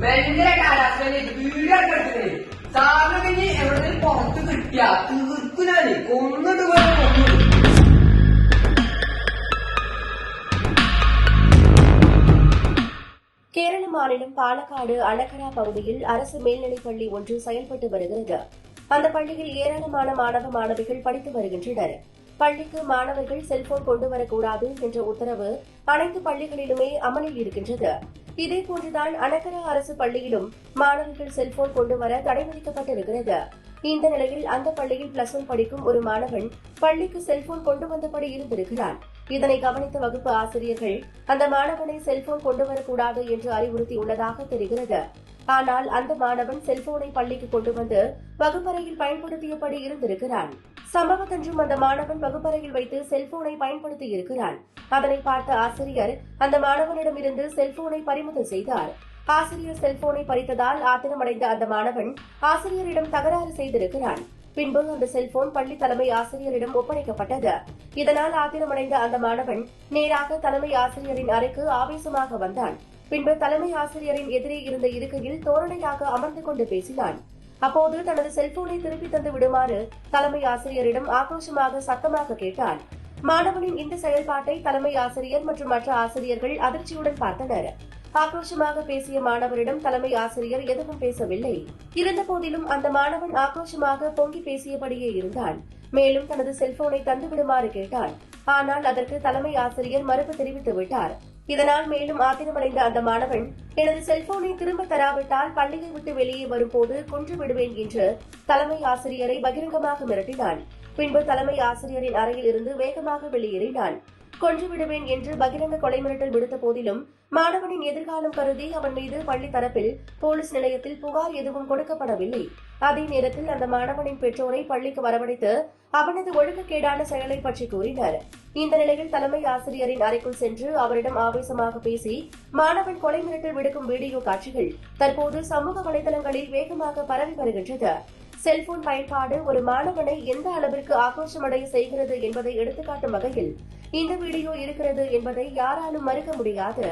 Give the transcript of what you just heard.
ഭയങ്കര കാലാവസ്ഥയിലേക്ക് വീടാണ് കിടക്കുന്നത് സാറിന് പിന്നെ എവിടെ പുറത്ത് കിട്ടിയ തീർക്കുനാല് കൊന്നിട്ട് പോലെ കൊന്നു கேரள மாநிலம் பாலக்காடு அணக்கரா பகுதியில் அரசு மேல்நிலைப் பள்ளி ஒன்று செயல்பட்டு வருகிறது அந்த பள்ளியில் ஏராளமான மாணவ மாணவிகள் படித்து வருகின்றனர் பள்ளிக்கு மாணவர்கள் செல்போன் கொண்டு வரக்கூடாது என்ற உத்தரவு அனைத்து பள்ளிகளிலுமே அமலில் இருக்கின்றது இதேபோன்றுதான் அனகர அரசு பள்ளியிலும் மாணவர்கள் செல்போன் கொண்டு வர தடை விதிக்கப்பட்டிருக்கிறது. இந்த நிலையில் அந்த பள்ளியில் பிளஸ் ஒன் படிக்கும் ஒரு மாணவன் பள்ளிக்கு செல்போன் கொண்டு வந்தபடி இருந்திருக்கிறான். இதனை கவனித்த வகுப்பு ஆசிரியர்கள் அந்த மாணவனை செல்போன் கொண்டு வரக்கூடாது என்று அறிவுறுத்தியுள்ளதாக தெரிகிறது. ஆனால் அந்த மாணவன் செல்போனை பள்ளிக்கு கொண்டு வந்து வகுப்பறையில் பயன்படுத்தியபடி இருந்திருக்கிறான். சம்பவத்தன்றும் அந்த மாணவன் வகுப்பறையில் வைத்து செல்போனை பயன்படுத்தி இருக்கிறான் அதனை பார்த்த ஆசிரியர் அந்த மாணவனிடமிருந்து செல்போனை பறிமுதல் செய்தார். ஆசிரியர் செல்போனை பறித்ததால் ஆத்திரமடைந்த அந்த மாணவன் ஆசிரியரிடம் தகராறு செய்திருக்கிறான். பின்பு அந்த செல்போன் பள்ளி தலைமை ஆசிரியரிடம் ஒப்படைக்கப்பட்டது. இதனால் ஆத்திரமடைந்த அந்த மாணவன் நேராக தலைமை ஆசிரியரின் அறைக்கு ஆவேசமாக வந்தான். பின்பு தலைமை ஆசிரியரின் எதிரே இருந்த இருக்கையில் தோரணையாக அமர்ந்து கொண்டு பேசினான். அப்போது தனது செல்போனை திருப்பி தந்து விடுமாறு தலைமை ஆசிரியரிடம் ஆக்ரோஷமாக சத்தமாக கேட்டான். மாணவனின் இந்த செயல்பாட்டை தலைமை ஆசிரியர் மற்றும் மற்ற ஆசிரியர்கள் அதிர்ச்சியுடன் பார்த்தனர். ஆக்ரோஷமாக பேசிய மாணவரிடம் தலைமை ஆசிரியர் எதுவும் பேசவில்லை. இருந்தபோதிலும் அந்த மாணவன் ஆக்ரோஷமாக பொங்கி பேசியபடியே இருந்தான். மேலும் தனது செல்போனை தந்துவிடுமாறு கேட்டான். ஆனால் அதற்கு தலைமை ஆசிரியர் மறுப்பு தெரிவித்து விட்டார். இதனால் மேலும் ஆத்திரமடைந்த அந்த மாணவன் எனது செல்போனை திரும்ப தராவிட்டால் பள்ளியை விட்டு வெளியே வரும்போது கொன்று விடுவேன் என்று தலைமை ஆசிரியரை பகிரங்கமாக மிரட்டினான். பின்பு தலைமை ஆசிரியரின் அறையில் இருந்து வேகமாக வெளியேறினான். கொன்றுவிடுவேன் என்று பகிரங்க கொலை மிரட்டல் விடுத்த போதிலும் மாணவனின் எதிர்காலம் கருதி அவன் மீது பள்ளி தரப்பில் போலீஸ் நிலையத்தில் புகார் எதுவும் கொடுக்கப்படவில்லை. அதே நேரத்தில் அந்த மாணவனின் பெற்றோரை பள்ளிக்கு வரவழைத்து அவனது ஒழுக்கக்கேடான செயலை பற்றி கூறினர். இந்த நிலையில் தலைமை ஆசிரியரின் அறைக்குள் சென்று அவரிடம் ஆவேசமாக பேசி மாணவன் கொலை மிரட்டல் விடுக்கும் வீடியோ காட்சிகள் தற்போது சமூக வலைதளங்களில் வேகமாக பரவி வருகின்றது. செல்போன் பயன்பாடு ஒரு மாணவனை எந்த அளவிற்கு ஆக்ரோஷமடைய செய்கிறது என்பதை எடுத்துக்காட்டும் வகையில் இந்த வீடியோ இருக்கிறது என்பதை யாராலும் மறுக்க முடியாது.